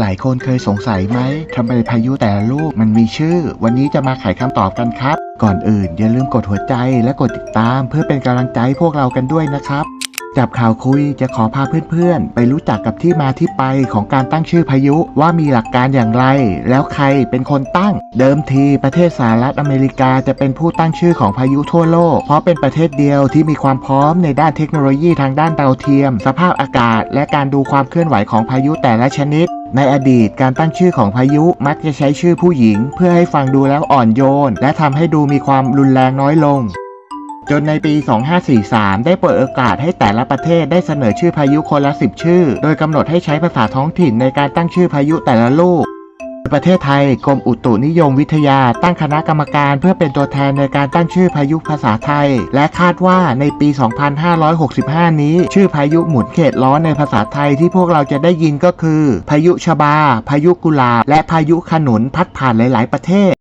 หลายคนเคยสงสัยไหมทำไมพายุแต่ละลูกมันมีชื่อ วันนี้จะมาไขคำตอบกันครับ ก่อนอื่นอย่าลืมกดหัวใจและกดติดตามเพื่อเป็นกำลังใจพวกเรากันด้วยนะครับ จับข่าวคุยจะขอพาเพื่อนๆ ไปรู้จักกับที่มาที่ไปของการตั้งชื่อพายุว่ามีหลักการอย่างไร แล้วใครเป็นคนตั้ง เดิมทีประเทศสหรัฐอเมริกาจะเป็นผู้ตั้งชื่อของพายุทั่วโลก เพราะเป็นประเทศเดียวที่มีความพร้อมในด้านเทคโนโลยีทางด้านดาวเทียม สภาพอากาศ และการดูความเคลื่อนไหวของพายุแต่ละชนิด ในอดีตการตั้งชื่อของพายุมักจะใช้ชื่อผู้หญิง เพื่อให้ฟังดูแล้วอ่อนโยน และทำให้ดูมีความรุนแรงน้อยลง จนในปี 2543 ได้เปิดโอกาสให้แต่ละประเทศได้เสนอชื่อพายุคนละ 10 ชื่อ โดยกำหนดให้ใช้ภาษาท้องถิ่นในการตั้งชื่อพายุแต่ละลูก ประเทศไทยกรมอุตุนิยมวิทยาตั้งคณะกรรมการเพื่อเป็นตัวแทนในการตั้งชื่อพายุภาษาไทย และคาดว่าในปี 2565 นี้ ชื่อพายุหมุนเขตร้อนในภาษาไทยที่พวกเราจะได้ยินก็คือ พายุชบา พายุกุลา และพายุขนุนพัดผ่านหลาย ๆ ประเทศ